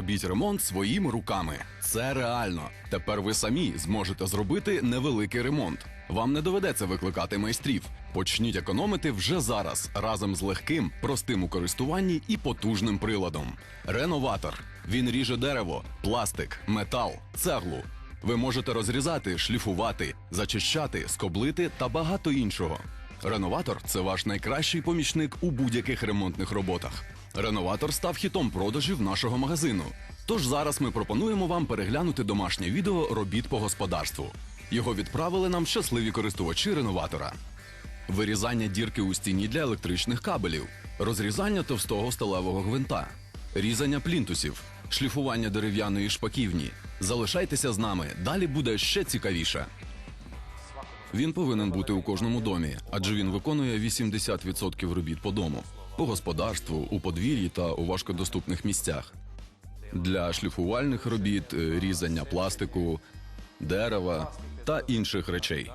робіть ремонт своїми руками. Це реально. Тепер ви самі зможете зробити невеликий ремонт. Вам не доведеться викликати майстрів. Почніть економити вже зараз разом з легким, простим у користуванні і потужним приладом. Реноватор. Він ріже дерево, пластик, метал, цеглу. Ви можете розрізати, шліфувати, зачищати, скоблити та багато іншого. Реноватор це ваш найкращий помічник у будь-яких ремонтних роботах. Реноватор став хітом продажів нашого магазину. Тож зараз ми пропонуємо вам переглянути домашнє відео робіт по господарству. Його відправили нам щасливі користувачі реноватора. Вирізання дірки у стіні для електричних кабелів, розрізання товстого сталевого гвинта, різання плінтусів, шліфування дерев'яної шпаківні. Залишайтеся з нами, далі буде ще цікавіше. Він повинен бути у кожному домі, адже він виконує 80% робіт по дому, по господарству, у подвір'ї та у важкодоступних місцях. Для шліфувальних робіт, е, різання пластику, дерева та інших речей.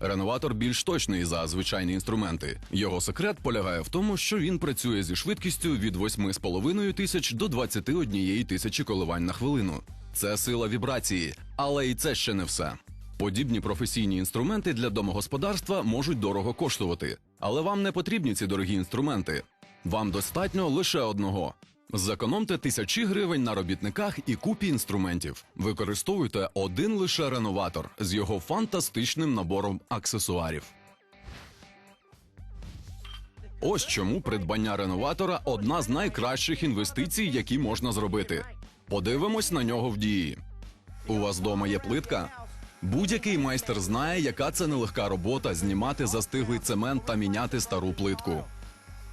Реноватор більш точний за звичайні інструменти. Його секрет полягає в тому, що він працює зі швидкістю від 8,5 тисяч до 21 тисячі коливань на хвилину. Це сила вібрації, але і це ще не все. Подібні професійні інструменти для домогосподарства можуть дорого коштувати, але вам не потрібні ці дорогі інструменти. Вам достатньо лише одного. Зекономте тисячі гривень на робітниках і купі інструментів. Використовуйте один лише реноватор з його фантастичним набором аксесуарів. Ось чому придбання реноватора одна з найкращих інвестицій, які можна зробити. Подивимось на нього в дії. У вас вдома є плитка? Будь-який майстер знає, яка це нелегка робота знімати застиглий цемент та міняти стару плитку.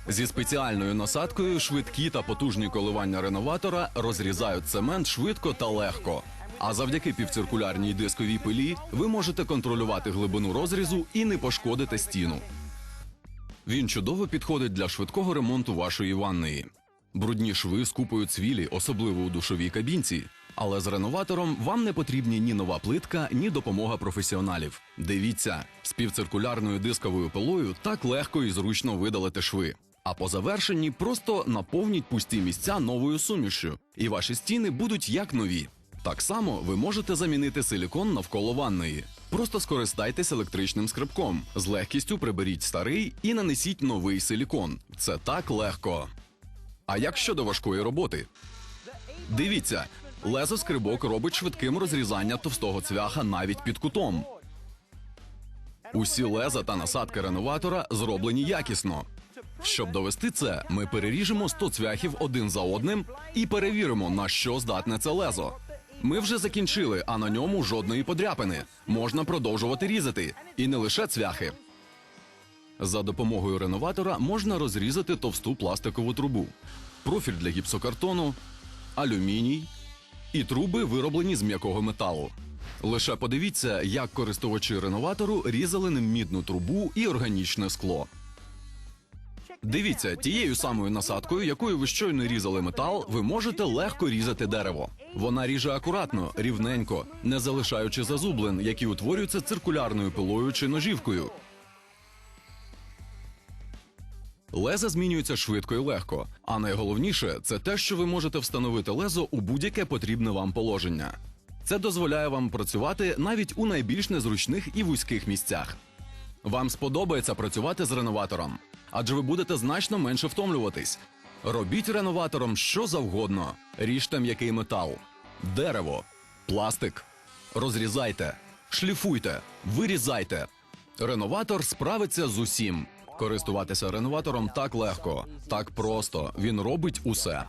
Зі спеціальною насадкою швидкі та потужні коливання реноватора розрізають цемент швидко та легко. А завдяки півциркулярній дисковій пилі ви можете контролювати глибину розрізу і не пошкодите стіну. Він чудово підходить для швидкого ремонту вашої ванної. Брудні шви скупують цвілі, особливо у душовій кабінці. Але з реноватором вам не потрібні ні нова плитка, ні допомога професіоналів. Дивіться, з півциркулярною дисковою пилою так легко і зручно видалити шви. А по завершенні просто наповніть пусті місця новою сумішю, і ваші стіни будуть як нові. Так само ви можете замінити силікон навколо ванної. Просто скористайтесь електричним скребком. З легкістю приберіть старий і нанесіть новий силікон. Це так легко. А як щодо важкої роботи? Дивіться, лезо-скрибок робить швидким розрізання товстого цвяха навіть під кутом. Усі леза та насадки реноватора зроблені якісно. Щоб довести це, ми переріжемо 100 цвяхів один за одним і перевіримо, на що здатне це лезо. Ми вже закінчили, а на ньому жодної подряпини. Можна продовжувати різати. І не лише цвяхи. За допомогою реноватора можна розрізати товсту пластикову трубу, профіль для гіпсокартону, алюміній і труби, вироблені з м'якого металу. Лише подивіться, як користувачі реноватору різали ним мідну трубу і органічне скло. Дивіться, тією самою насадкою, якою ви щойно різали метал, ви можете легко різати дерево. Вона ріже акуратно, рівненько, не залишаючи зазублин, які утворюються циркулярною пилою чи ножівкою. Леза змінюється швидко і легко. А найголовніше це те, що ви можете встановити лезо у будь-яке потрібне вам положення. Це дозволяє вам працювати навіть у найбільш незручних і вузьких місцях. Вам сподобається працювати з реноватором, адже ви будете значно менше втомлюватись. Робіть реноватором що завгодно. Ріжте м'який метал, дерево, пластик. Розрізайте, шліфуйте, вирізайте. Реноватор справиться з усім. Користуватися реноватором так легко, так просто. Він робить усе.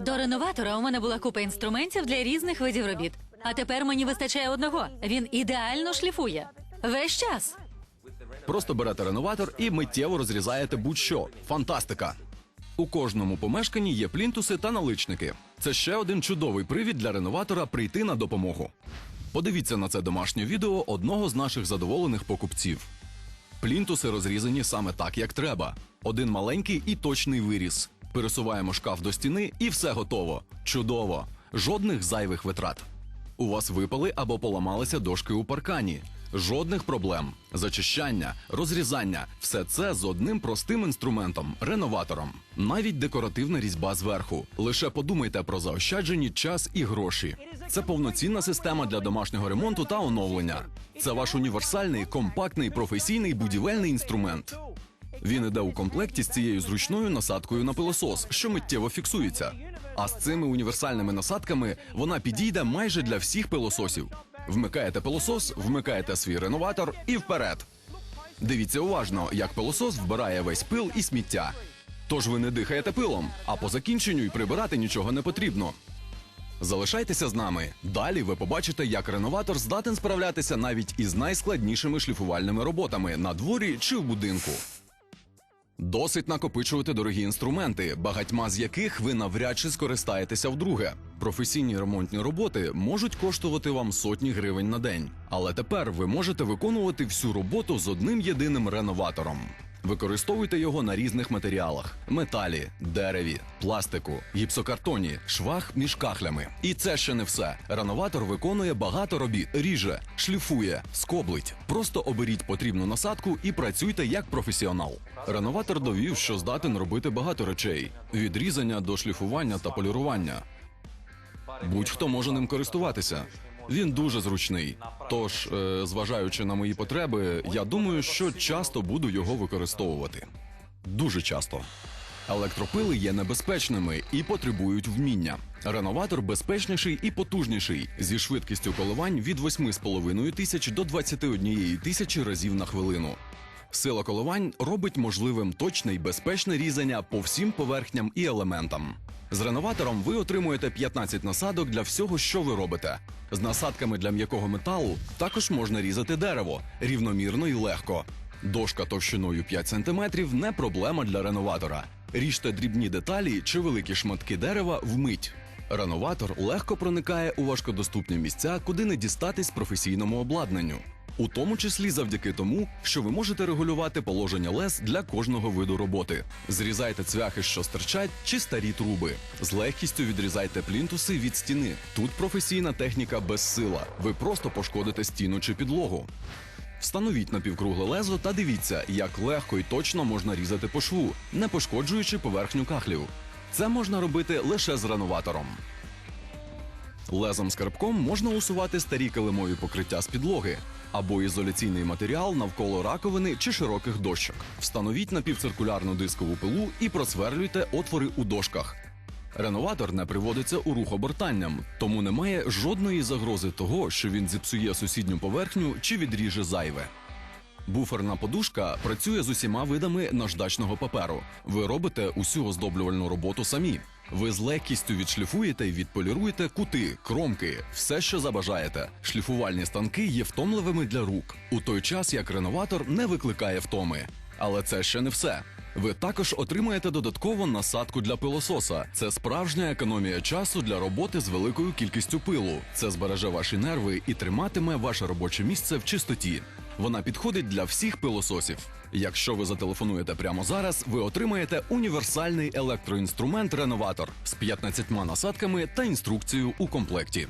До реноватора у мене була купа інструментів для різних видів робіт. А тепер мені вистачає одного. Він ідеально шліфує. Весь час. Просто берете реноватор і миттєво розрізаєте будь-що. Фантастика! У кожному помешканні є плінтуси та наличники. Це ще один чудовий привід для реноватора прийти на допомогу. Подивіться на це домашнє відео одного з наших задоволених покупців. Плінтуси розрізані саме так, як треба. Один маленький і точний виріз. Пересуваємо шкаф до стіни і все готово. Чудово! Жодних зайвих витрат. У вас випали або поламалися дошки у паркані. Жодних проблем. Зачищання, розрізання все це з одним простим інструментом реноватором. Навіть декоративна різьба зверху. Лише подумайте про заощаджені час і гроші. Це повноцінна система для домашнього ремонту та оновлення. Це ваш універсальний, компактний, професійний будівельний інструмент. Він іде у комплекті з цією зручною насадкою на пилосос, що миттєво фіксується. А з цими універсальними насадками вона підійде майже для всіх пилососів. Вмикаєте пилосос, вмикаєте свій реноватор і вперед. Дивіться уважно, як пилосос вбирає весь пил і сміття. Тож ви не дихаєте пилом, а по закінченню й прибирати нічого не потрібно. Залишайтеся з нами. Далі ви побачите, як реноватор здатен справлятися навіть із найскладнішими шліфувальними роботами на дворі чи в будинку. Досить накопичувати дорогі інструменти, багатьма з яких ви навряд чи скористаєтеся вдруге. Професійні ремонтні роботи можуть коштувати вам сотні гривень на день, але тепер ви можете виконувати всю роботу з одним єдиним реноватором. Використовуйте його на різних матеріалах: металі, дереві, пластику, гіпсокартоні, швах між кахлями. І це ще не все. Реноватор виконує багато робіт, ріже, шліфує, скоблить. Просто оберіть потрібну насадку і працюйте як професіонал. Реноватор довів, що здатен робити багато речей: від різання до шліфування та полірування. Будь-хто може ним користуватися. Він дуже зручний. Тож, е, зважаючи на мої потреби, я думаю, що часто буду його використовувати. Дуже часто. Електропили є небезпечними і потребують вміння. Реноватор безпечніший і потужніший зі швидкістю коливань від 8,5 тисяч до 21 тисячі разів на хвилину. Сила коливань робить можливим точне і безпечне різання по всім поверхням і елементам. З реноватором ви отримуєте 15 насадок для всього, що ви робите. З насадками для м'якого металу також можна різати дерево рівномірно і легко. Дошка товщиною 5 см не проблема для реноватора. Ріжте дрібні деталі чи великі шматки дерева вмить. Реноватор легко проникає у важкодоступні місця, куди не дістатись професійному обладнанню. У тому числі завдяки тому, що ви можете регулювати положення лез для кожного виду роботи. Зрізайте цвяхи, що стирчать, чи старі труби. З легкістю відрізайте плінтуси від стіни. Тут професійна техніка безсила. Ви просто пошкодите стіну чи підлогу. Встановіть напівкругле лезо та дивіться, як легко і точно можна різати по шву, не пошкоджуючи поверхню кахлів. Це можна робити лише з реноватором. Лезом скарбком можна усувати старі килимові покриття з підлоги або ізоляційний матеріал навколо раковини чи широких дощок. Встановіть напівциркулярну дискову пилу і просверлюйте отвори у дошках. Реноватор не приводиться у рух обертанням, тому немає жодної загрози того, що він зіпсує сусідню поверхню чи відріже зайве. Буферна подушка працює з усіма видами наждачного паперу. Ви робите усю оздоблювальну роботу самі. Ви з легкістю відшліфуєте і відполіруєте кути, кромки, все, що забажаєте. Шліфувальні станки є втомливими для рук, у той час як реноватор не викликає втоми. Але це ще не все. Ви також отримаєте додатково насадку для пилососа. Це справжня економія часу для роботи з великою кількістю пилу. Це збереже ваші нерви і триматиме ваше робоче місце в чистоті. Вона підходить для всіх пилососів. Якщо ви зателефонуєте прямо зараз, ви отримаєте універсальний електроінструмент реноватор з 15 насадками та інструкцією у комплекті.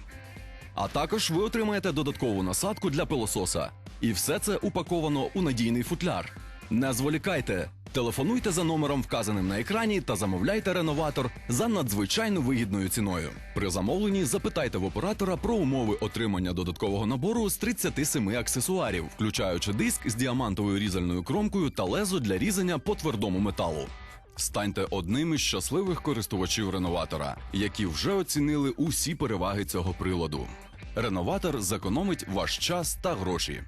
А також ви отримаєте додаткову насадку для пилососа. І все це упаковано у надійний футляр. Не зволікайте. Телефонуйте за номером, вказаним на екрані, та замовляйте реноватор за надзвичайно вигідною ціною. При замовленні запитайте в оператора про умови отримання додаткового набору з 37 аксесуарів, включаючи диск з діамантовою різальною кромкою та лезо для різання по твердому металу. Станьте одним із щасливих користувачів реноватора, які вже оцінили усі переваги цього приладу. Реноватор зекономить ваш час та гроші.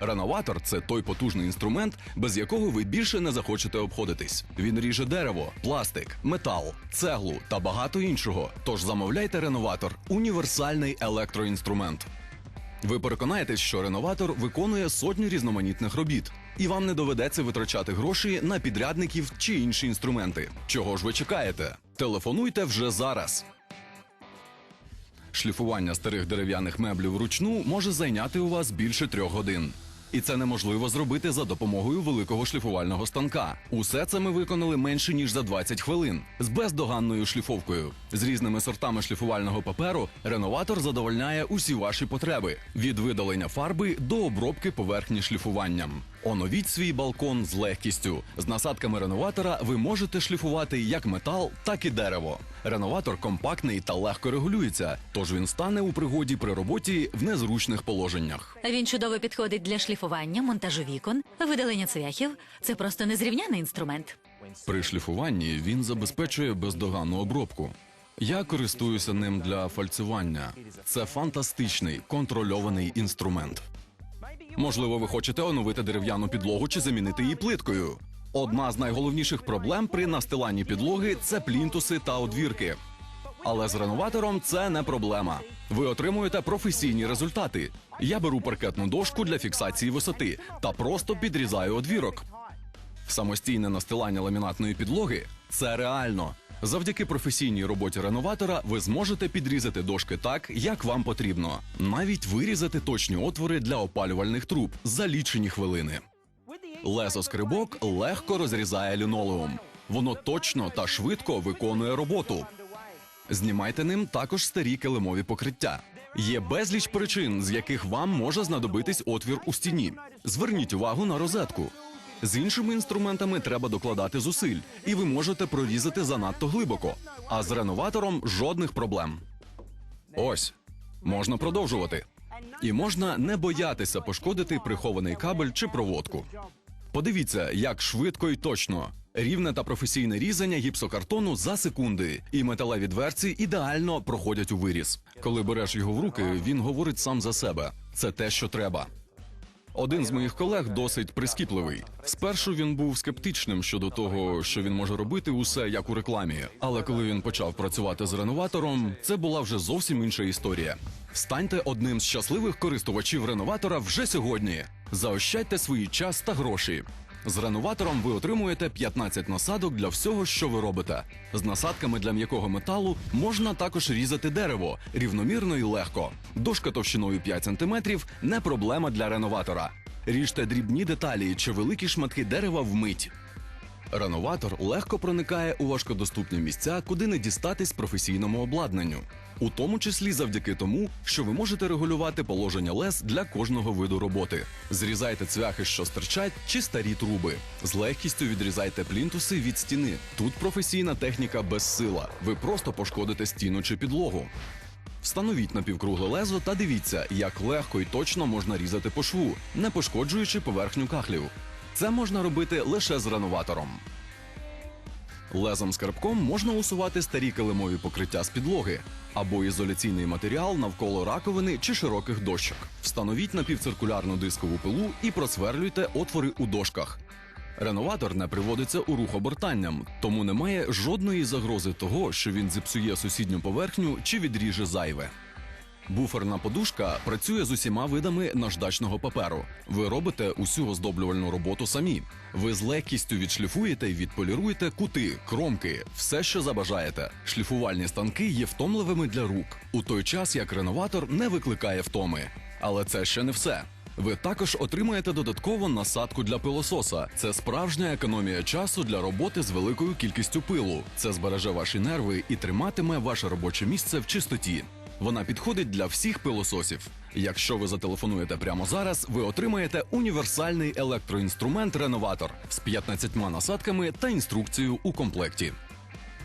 Реноватор це той потужний інструмент, без якого ви більше не захочете обходитись. Він ріже дерево, пластик, метал, цеглу та багато іншого. Тож замовляйте реноватор універсальний електроінструмент. Ви переконаєтесь, що реноватор виконує сотні різноманітних робіт, і вам не доведеться витрачати гроші на підрядників чи інші інструменти. Чого ж ви чекаєте? Телефонуйте вже зараз. Шліфування старих дерев'яних меблів вручну може зайняти у вас більше трьох годин. І це неможливо зробити за допомогою великого шліфувального станка. Усе це ми виконали менше ніж за 20 хвилин з бездоганною шліфовкою. З різними сортами шліфувального паперу реноватор задовольняє усі ваші потреби від видалення фарби до обробки поверхні шліфуванням. Оновіть свій балкон з легкістю. З насадками реноватора ви можете шліфувати як метал, так і дерево. Реноватор компактний та легко регулюється, тож він стане у пригоді при роботі в незручних положеннях. Він чудово підходить для шліфування, монтажу вікон, видалення цвяхів. Це просто незрівняний інструмент. При шліфуванні він забезпечує бездоганну обробку. Я користуюся ним для фальцювання. Це фантастичний контрольований інструмент. Можливо, ви хочете оновити дерев'яну підлогу чи замінити її плиткою. Одна з найголовніших проблем при настиланні підлоги це плінтуси та одвірки. Але з реноватором це не проблема. Ви отримуєте професійні результати. Я беру паркетну дошку для фіксації висоти та просто підрізаю одвірок. Самостійне настилання ламінатної підлоги це реально. Завдяки професійній роботі реноватора ви зможете підрізати дошки так, як вам потрібно, навіть вирізати точні отвори для опалювальних труб за лічені хвилини. Лезо-скрибок легко розрізає лінолеум. Воно точно та швидко виконує роботу. Знімайте ним також старі килимові покриття. Є безліч причин, з яких вам може знадобитись отвір у стіні. Зверніть увагу на розетку. З іншими інструментами треба докладати зусиль, і ви можете прорізати занадто глибоко. А з реноватором жодних проблем. Ось можна продовжувати. І можна не боятися пошкодити прихований кабель чи проводку. Подивіться, як швидко і точно. Рівне та професійне різання гіпсокартону за секунди, і металеві дверці ідеально проходять у виріз. Коли береш його в руки, він говорить сам за себе. Це те, що треба. Один з моїх колег досить прискіпливий. Спершу він був скептичним щодо того, що він може робити усе як у рекламі. Але коли він почав працювати з реноватором, це була вже зовсім інша історія. Станьте одним з щасливих користувачів реноватора вже сьогодні. Заощадьте свій час та гроші. З реноватором ви отримуєте 15 насадок для всього, що ви робите. З насадками для м'якого металу можна також різати дерево рівномірно і легко. Дошка товщиною 5 см – не проблема для реноватора. Ріжте дрібні деталі чи великі шматки дерева вмить. Реноватор легко проникає у важкодоступні місця, куди не дістатись професійному обладнанню, у тому числі завдяки тому, що ви можете регулювати положення лез для кожного виду роботи. Зрізайте цвяхи, що стирчать, чи старі труби. З легкістю відрізайте плінтуси від стіни. Тут професійна техніка безсила. Ви просто пошкодите стіну чи підлогу. Встановіть напівкругле лезо та дивіться, як легко і точно можна різати по шву, не пошкоджуючи поверхню кахлів. Це можна робити лише з реноватором. Лезом скарбком можна усувати старі килимові покриття з підлоги або ізоляційний матеріал навколо раковини чи широких дощок. Встановіть напівциркулярну дискову пилу і просверлюйте отвори у дошках. Реноватор не приводиться у рух обертанням, тому немає жодної загрози того, що він зіпсує сусідню поверхню чи відріже зайве. Буферна подушка працює з усіма видами наждачного паперу. Ви робите усю оздоблювальну роботу самі. Ви з легкістю відшліфуєте і відполіруєте кути, кромки, все, що забажаєте. Шліфувальні станки є втомливими для рук, у той час як реноватор не викликає втоми. Але це ще не все. Ви також отримаєте додатково насадку для пилососа. Це справжня економія часу для роботи з великою кількістю пилу. Це збереже ваші нерви і триматиме ваше робоче місце в чистоті. Вона підходить для всіх пилососів. Якщо ви зателефонуєте прямо зараз, ви отримаєте універсальний електроінструмент реноватор з 15 насадками та інструкцією у комплекті.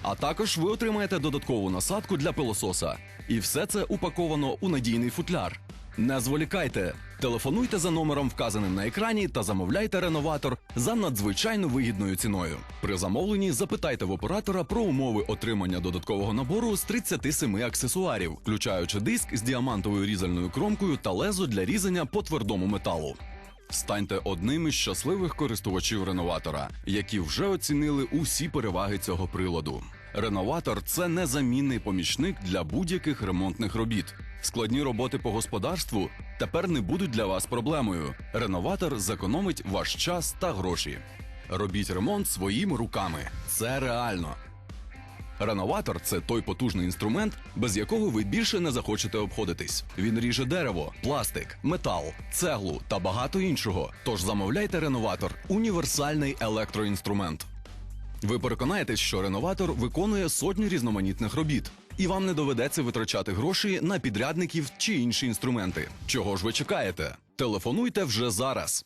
А також ви отримаєте додаткову насадку для пилососа. І все це упаковано у надійний футляр. Не зволікайте, телефонуйте за номером, вказаним на екрані, та замовляйте реноватор за надзвичайно вигідною ціною. При замовленні запитайте в оператора про умови отримання додаткового набору з 37 аксесуарів, включаючи диск з діамантовою різальною кромкою та лезо для різання по твердому металу. Станьте одним із щасливих користувачів реноватора, які вже оцінили усі переваги цього приладу. Реноватор це незамінний помічник для будь-яких ремонтних робіт. Складні роботи по господарству тепер не будуть для вас проблемою. Реноватор зекономить ваш час та гроші. Робіть ремонт своїми руками. Це реально. Реноватор це той потужний інструмент, без якого ви більше не захочете обходитись. Він ріже дерево, пластик, метал, цеглу та багато іншого. Тож замовляйте реноватор універсальний електроінструмент. Ви переконаєтесь, що реноватор виконує сотні різноманітних робіт, і вам не доведеться витрачати гроші на підрядників чи інші інструменти. Чого ж ви чекаєте? Телефонуйте вже зараз.